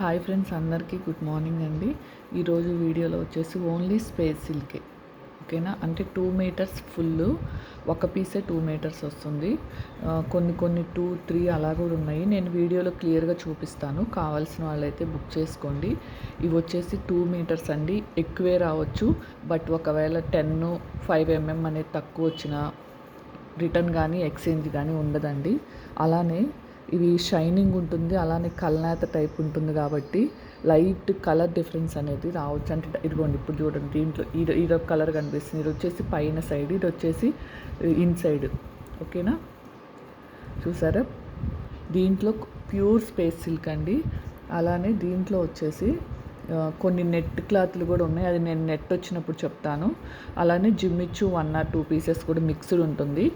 Hi friends అందరికీ good morning అండి. ఈరోజు వీడియోలో వచ్చేసి ఓన్లీ స్పేస్ సిల్కే ఓకేనా? అంటే టూ మీటర్స్ ఫుల్ ఒక పీసే టూ మీటర్స్ వస్తుంది. కొన్ని కొన్ని టూ త్రీ అలా కూడా ఉన్నాయి. నేను వీడియోలో క్లియర్గా చూపిస్తాను. కావాల్సిన వాళ్ళైతే బుక్ చేసుకోండి. ఇవి వచ్చేసి టూ మీటర్స్ అండి. ఎక్కువే రావచ్చు. బట్ ఒకవేళ టెన్ ఫైవ్ ఎంఎం అనేది తక్కువ వచ్చిన రిటర్న్ కానీ ఎక్స్చేంజ్ కానీ ఉండదండి. అలానే ఇవి షైనింగ్ ఉంటుంది అలానే కల్నేత టైప్ ఉంటుంది కాబట్టి లైట్ కలర్ డిఫరెన్స్ అనేది రావచ్చు. అంటే ఇదిగోండి ఇప్పుడు చూడండి దీంట్లో ఇది ఇదొక కలర్ కనిపిస్తుంది. ఇది వచ్చేసి పైన సైడ్ ఇది వచ్చేసి ఇన్ సైడ్. ఓకేనా? చూసారా? దీంట్లో ప్యూర్ స్పేస్ సిల్క్ అండి. అలానే దీంట్లో వచ్చేసి కొన్ని నెట్ క్లాత్లు కూడా ఉన్నాయి. అది నేను నెట్ వచ్చినప్పుడు చెప్తాను. అలానే Jimmy Choo one or two pieces కూడా మిక్స్డ్ ఉంటుంది.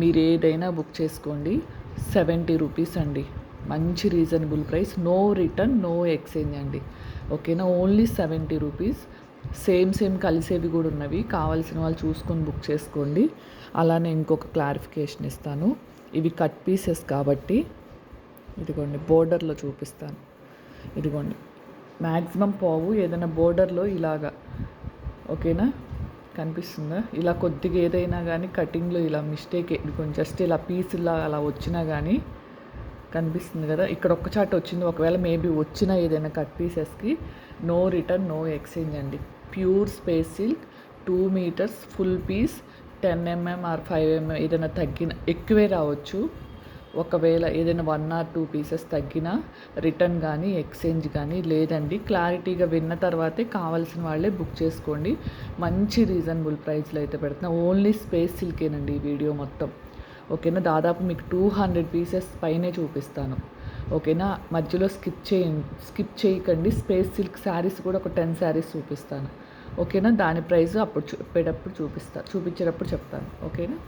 మీరు ఏదైనా బుక్ చేసుకోండి. సెవెంటీ రూపీస్ అండి. మంచి reasonable price. No return no exchange అండి. ఓకేనా? Only seventy rupees. Same same కలిసేవి కూడా ఉన్నవి. కావాల్సిన వాళ్ళు చూసుకొని బుక్ చేసుకోండి. అలానే ఇంకొక క్లారిఫికేషన్ ఇస్తాను. ఇవి కట్ పీసెస్ కాబట్టి ఇదిగోండి బోర్డర్లో చూపిస్తాను. ఇదిగోండి. మ్యాక్సిమం పోవు. ఏదైనా బోర్డర్లో ఇలాగా. ఓకేనా? కనిపిస్తుందా. ఇలా కొద్దిగా ఏదైనా కానీ కటింగ్లో ఇలా మిస్టేక్ జస్ట్ ఇలా పీసులా అలా వచ్చినా కానీ కనిపిస్తుంది కదా. ఇక్కడ ఒక్క చాట్ వచ్చింది. ఒకవేళ మేబీ వచ్చిన ఏదైనా కట్ పీసెస్కి. నో రిటర్న్ నో ఎక్స్చేంజ్ అండి. Pure space silk two metres full piece ten MM or five MM ఏదైనా తగ్గిన ఎక్కువే రావచ్చు. ఒకవేళ ఏదైనా వన్ ఆర్ టూ పీసెస్ తగ్గినా రిటర్న్ కానీ ఎక్స్చేంజ్ కానీ లేదండి. క్లారిటీగా విన్న తర్వాతే కావాల్సిన వాళ్ళే బుక్ చేసుకోండి. మంచి రీజనబుల్ ప్రైస్లో అయితే పెడుతున్నా. ఓన్లీ స్పేస్ సిల్కేనండి ఈ వీడియో మొత్తం. ఓకేనా దాదాపు మీకు టూ హండ్రెడ్ పీసెస్ పైనే చూపిస్తాను. ఓకేనా మధ్యలో స్కిప్ చేయండి స్కిప్ చేయకండి. స్పేస్ సిల్క్ శారీస్ కూడా ఒక టెన్ శారీస్ చూపిస్తాను. ఓకేనా దాని ప్రైస్ అప్పుడు చెప్పేటప్పుడు చూపిస్తా చూపించేటప్పుడు చెప్తాను. ఓకేనా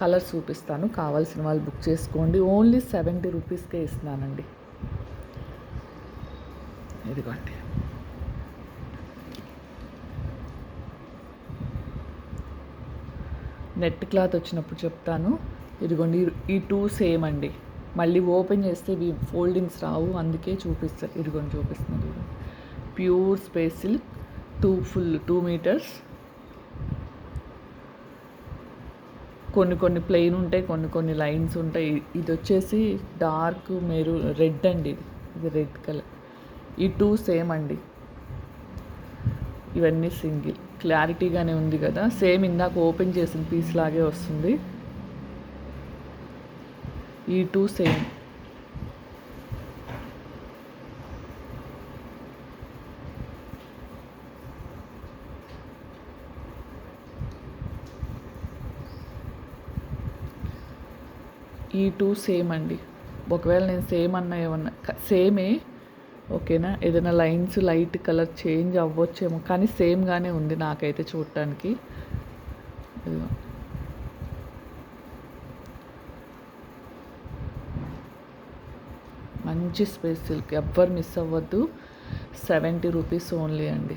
కలర్స్ చూపిస్తాను. కావాల్సిన వాళ్ళు బుక్ చేసుకోండి. ఓన్లీ సెవెంటీ రూపీస్కే ఇస్తున్నానండి. ఇదిగోండి. నెట్ క్లాత్ వచ్చినప్పుడు చెప్తాను. ఇదిగోండి ఈ- టూ సేమ్ అండి. మళ్ళీ ఓపెన్ చేస్తే ఇవి ఫోల్డింగ్స్ రావు. అందుకే చూపిస్తారు ఇదిగోండి చూపిస్తున్నారు pure space silk two full two metres. కొన్ని కొన్ని ప్లెయిన్ ఉంటాయి కొన్ని కొన్ని లైన్స్ ఉంటాయి. ఇది వచ్చేసి డార్క్ మీరు రెడ్ అండి ఇది. ఇది రెడ్ కలర్ ఈ టూ సేమ్ అండి. ఇవన్నీ సింగిల్ క్లారిటీగానే ఉంది కదా. సేమ్ ఇందాక ఓపెన్ చేసిన పీస్ లాగే వస్తుంది. ఈ టూ సేమ్ ఈ టూ సేమ్ అండి. ఒకవేళ నేను సేమ్ అన్న ఏమన్నా సేమే ఓకేనా? ఏదైనా లైన్స్ లైట్ కలర్ చేంజ్ అవ్వచ్చేమో కానీ సేమ్గానే ఉంది నాకైతే చూడటానికి మంచి స్పేస్ సిల్క్ ఎవ్వరు మిస్ అవ్వద్దు. సెవెంటీ రూపీస్ ఓన్లీ అండి.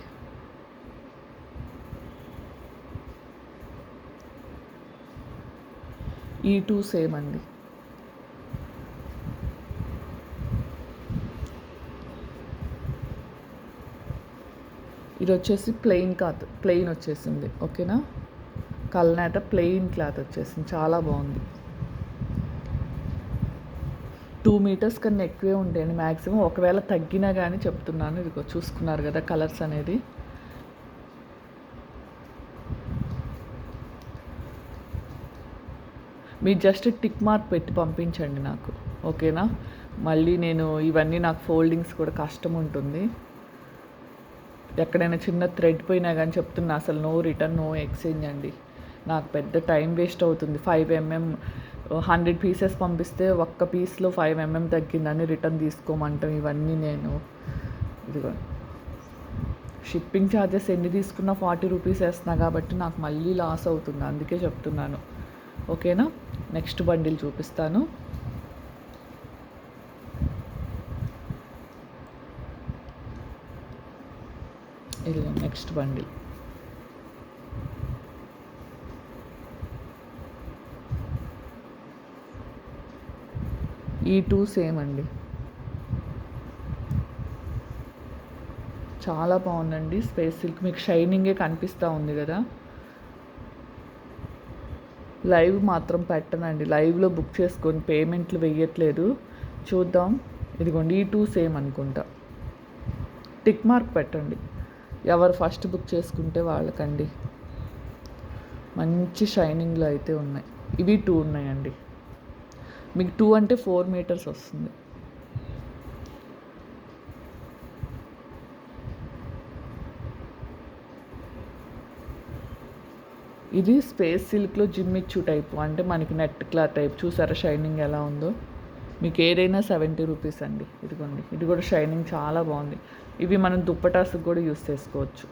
ఈ టూ సేమ్ అండి. ఇది వచ్చేసి ప్లెయిన్ క్లాత్ ప్లెయిన్ వచ్చేసింది. ఓకేనా? కల్నాట ప్లెయిన్ క్లాత్ వచ్చేసింది. చాలా బాగుంది. టూ మీటర్స్ కన్నా ఎక్కువే ఉంటాయండి మ్యాక్సిమం ఒకవేళ తగ్గినా కానీ చెప్తున్నాను. ఇదిగో చూసుకున్నారు కదా కలర్స్ అనేది. మీరు జస్ట్ టిక్ మార్క్ పెట్టి పంపించండి నాకు. ఓకేనా? మళ్ళీ నేను ఇవన్నీ నాకు ఫోల్డింగ్స్ కూడా కష్టం ఉంటుంది. ఎక్కడైనా చిన్న థ్రెడ్ పోయినా కానీ చెప్తున్నా అసలు నో రిటర్న్ నో ఎక్స్చేంజ్ అండి. నాకు పెద్ద టైం వేస్ట్ అవుతుంది. ఫైవ్ ఎంఎం హండ్రెడ్ పీసెస్ పంపిస్తే ఒక్క పీస్లో ఫైవ్ ఎంఎం తగ్గిందని రిటర్న్ తీసుకోమంటాం. ఇవన్నీ నేను ఇదిగో షిప్పింగ్ ఛార్జెస్ ఎన్ని తీసుకున్నా ఫార్టీ రూపీస్ వేస్తున్నా కాబట్టి నాకు మళ్ళీ లాస్ అవుతుంది. అందుకే చెప్తున్నాను. ఓకేనా నెక్స్ట్ బండిల్ చూపిస్తాను. ఇది నెక్స్ట్ బండిల్ ఈ టూ సేమ్ అండి. చాలా బాగుందండి స్పేస్ సిల్క్ మీకు షైనింగే కనిపిస్తూ ఉంది కదా. లైవ్ మాత్రం పెట్టనండి. లైవ్లో బుక్ చేసుకొని పేమెంట్లు వెయ్యట్లేదు. చూద్దాం. ఇదిగోండి ఈ టూ సేమ్ అనుకుంటా. టిక్ మార్క్ పెట్టండి. ఎవరు ఫస్ట్ బుక్ చేసుకుంటే వాళ్ళకండి. మంచి షైనింగ్లో అయితే ఉన్నాయి. ఇవి టూ ఉన్నాయండి. మీకు టూ అంటే ఫోర్ మీటర్స్ వస్తుంది. ఇది స్పేస్ సిల్క్లో జిమ్మిచ్చు టైప్ అంటే మనకి నెట్ క్లాత్ టైప్. చూసారా షైనింగ్ ఎలా ఉందో? మీకు ఏదైనా సెవెంటీ రూపీస్ అండి. ఇదిగోండి. ఇది కూడా షైనింగ్ చాలా బాగుంది. ఇవి మనం దుప్పటాస్కి కూడా యూస్ చేసుకోవచ్చు.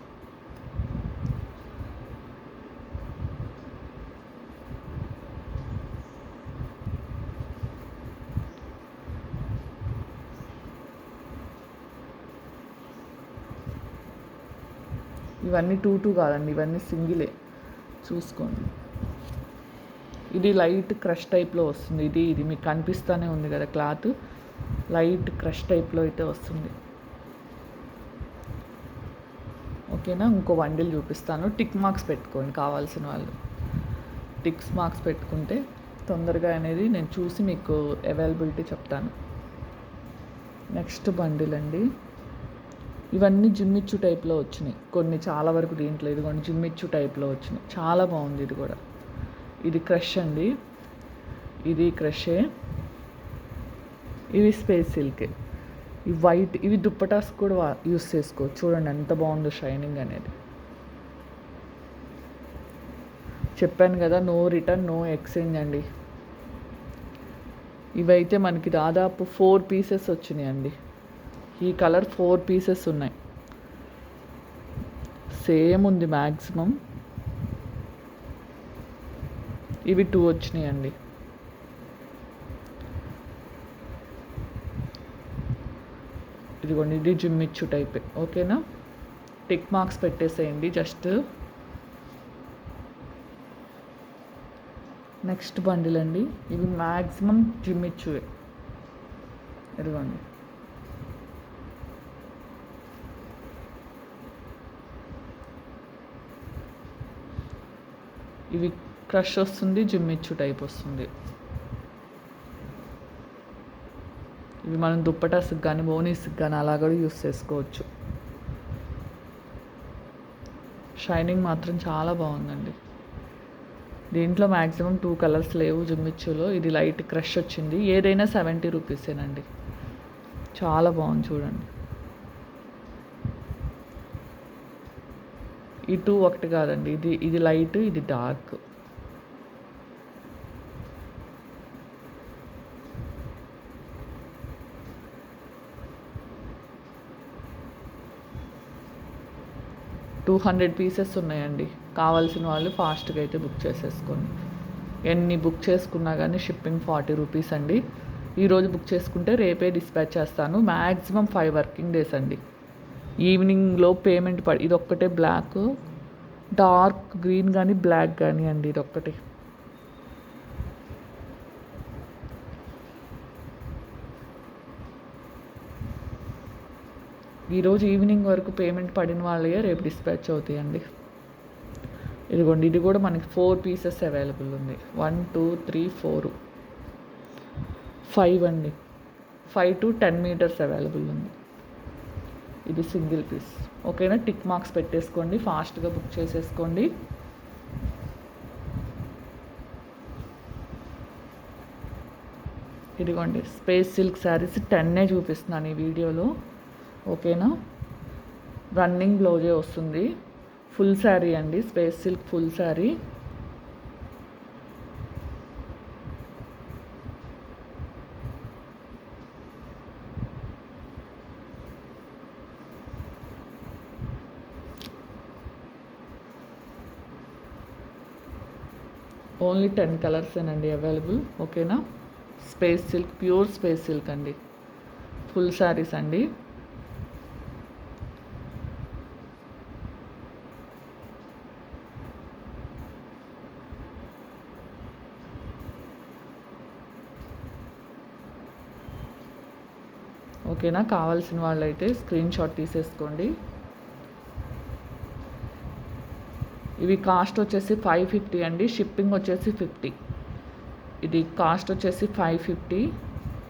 ఇవన్నీ టూ టూ కాదండి. ఇవన్నీ సింగిలే. చూసుకోండి. ఇది లైట్ క్రష్ టైప్లో వస్తుంది. ఇది ఇది మీకు కనిపిస్తూనే ఉంది కదా క్లాత్. లైట్ క్రష్ టైప్లో అయితే వస్తుంది. ఓకేనా? ఇంకో వండిల్ చూపిస్తాను. టిక్ మార్క్స్ పెట్టుకోండి కావాల్సిన వాళ్ళు. టిక్స్ మార్క్స్ పెట్టుకుంటే తొందరగా అనేది నేను చూసి మీకు అవైలబిలిటీ చెప్తాను. నెక్స్ట్ బండిల్ అండి. ఇవన్నీ జిమ్మిచ్చు టైప్లో వచ్చినాయి. కొన్ని చాలా వరకు దీంట్లో ఇదిగోండి జిమ్మిచ్చు టైప్లో వచ్చినాయి. చాలా బాగుంది ఇది కూడా. ఇది క్రష్ అండి. ఇది క్రషే ఇవి స్పేస్ సిల్కే. ఇవి వైట్ ఇవి దుప్పటాస్ కూడా యూస్ చేసుకోవచ్చు. చూడండి ఎంత బాగుందో షైనింగ్ అనేది. చెప్పాను కదా నో రిటర్న్ నో ఎక్స్చేంజ్ అండి. ఇవైతే మనకి దాదాపు ఫోర్ పీసెస్ వచ్చినాయి అండి. ఈ కలర్ ఫోర్ పీసెస్ ఉన్నాయి. సేమ్ ఉంది మ్యాక్సిమం ఇవి టూ వచ్చినాయండి. ఇదిగోండి ఇది జిమ్మిచ్చు టైప్ ఓకేనా టిక్ మార్క్స్ పెట్టేసేయండి జస్ట్ నెక్స్ట్ బండిల్ అండి. ఇవి మ్యాక్సిమం జిమ్మిచ్చువే ఇదిగోండి. ఇవి క్రష్ వస్తుంది జిమ్మిచ్చు టైప్ వస్తుంది. ఇవి మనం దుప్పటాస్కి కానీ బోనీస్కి కానీ అలా కూడా యూస్ చేసుకోవచ్చు. షైనింగ్ మాత్రం చాలా బాగుందండి. దీంట్లో మ్యాక్సిమం టూ కలర్స్ లేవు జిమ్మిచ్చులో. ఇది లైట్ క్రష్ వచ్చింది. ఏదైనా సెవెంటీ రూపీసేనండి. చాలా బాగుంది చూడండి. ఈ టూ ఒకటి కాదండి. ఇది ఇది లైట్ ఇది డార్క్. టూ హండ్రెడ్ పీసెస్ ఉన్నాయండి. కావాల్సిన వాళ్ళు ఫాస్ట్గా అయితే బుక్ చేసేసుకోండి. ఎన్ని బుక్ చేసుకున్నా కానీ షిప్పింగ్ ఫార్టీ రూపీస్ అండి. ఈరోజు బుక్ చేసుకుంటే రేపే డిస్పాచ్ చేస్తాను. మ్యాక్సిమం ఫైవ్ వర్కింగ్ డేస్ అండి. ఈవినింగ్లో పేమెంట్ పడి ఇది ఒక్కటే బ్లాక్ డార్క్ గ్రీన్ కానీ బ్లాక్ కానీ అండి ఇది ఒక్కటి ఈరోజు ఈవినింగ్ వరకు పేమెంట్ పడిన వాళ్ళే రేపు డిస్పాచ్ అవుతాయండి. ఇదిగోండి ఇది కూడా మనకి ఫోర్ పీసెస్ అవైలబుల్ ఉంది. One two three four five అండి. Five to ten metres available ఉంది. ఇది సింగిల్ పీస్ ఓకేనా? టిక్ మార్క్స్ పెట్టేసుకోండి. ఫాస్ట్గా బుక్ చేసేసుకోండి. ఇదిగోండి స్పేస్ సిల్క్ శారీస్ టెన్నే చూపిస్తున్నాను ఈ వీడియోలో. ఓకేనా? రన్నింగ్ బ్లౌజే వస్తుంది. ఫుల్ శారీ అండి space silk full sari. Only ten కలర్సేనండి available ఓకేనా? Space silk pure space silk అండి. ఫుల్ శారీస్ అండి. ఓకేనా? కావాల్సిన వాళ్ళైతే స్క్రీన్ షాట్ తీసేసుకోండి. ఇవి కాస్ట్ వచ్చేసి ఫైవ్ ఫిఫ్టీ అండి. షిప్పింగ్ వచ్చేసి ఫిఫ్టీ ఇది కాస్ట్ వచ్చేసి five fifty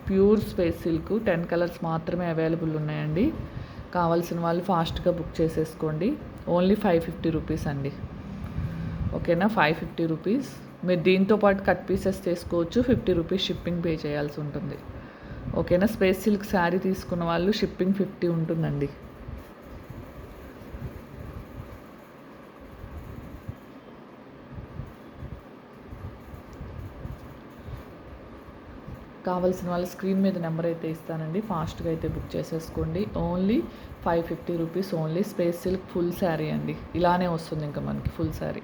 pure space silk ten colours మాత్రమే అవైలబుల్ ఉన్నాయండి. కావాల్సిన వాళ్ళు ఫాస్ట్గా బుక్ చేసేసుకోండి. ఓన్లీ ఫైవ్ ఫిఫ్టీ రూపీస్ అండి. ఓకేనా? ఫైవ్ ఫిఫ్టీ రూపీస్ మీరు దీంతో పాటు కట్ పీసెస్ చేసుకోవచ్చు. ఫిఫ్టీ రూపీస్ షిప్పింగ్ పే చేయాల్సి ఉంటుంది. ఓకేనా? స్పేస్ సిల్క్ శారీ తీసుకున్న వాళ్ళు షిప్పింగ్ ఫిఫ్టీ ఉంటుందండి. కావాల్సిన వాళ్ళ స్క్రీన్ మీద నెంబర్ అయితే ఇస్తానండి. ఫాస్ట్గా అయితే బుక్ చేసేసుకోండి. Only five fifty rupees only space silk full sari అండి. ఇలానే వస్తుంది ఇంకా మనకి ఫుల్ శారీ.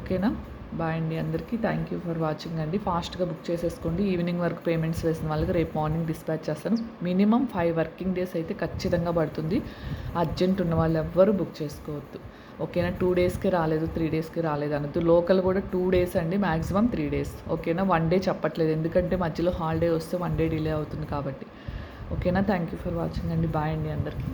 ఓకేనా? బాయ్ అండి అందరికీ. థ్యాంక్ యూ ఫర్ వాచింగ్ అండి. ఫాస్ట్గా బుక్ చేసేసుకోండి. ఈవినింగ్ వరకు పేమెంట్స్ వేసిన వాళ్ళకి రేపు మార్నింగ్ డిస్పాచ్ చేస్తాను. మినిమం ఫైవ్ వర్కింగ్ డేస్ అయితే ఖచ్చితంగా పడుతుంది. అర్జెంట్ ఉన్న వాళ్ళు ఎవ్వరూ బుక్ చేసుకోవద్దు. ఓకేనా టూ డేస్కి రాలేదు త్రీ డేస్కి రాలేదు అనొద్దు. లోకల్ కూడా టూ డేస్ అండి మ్యాక్సిమం త్రీ డేస్ ఓకేనా వన్ డే చెప్పట్లేదు. ఎందుకంటే మధ్యలో హాలిడే వస్తే వన్ డే డిలే అవుతుంది కాబట్టి. ఓకేనా థ్యాంక్ యూ ఫర్ వాచింగ్ అండి. బాయ్ అండి అందరికీ.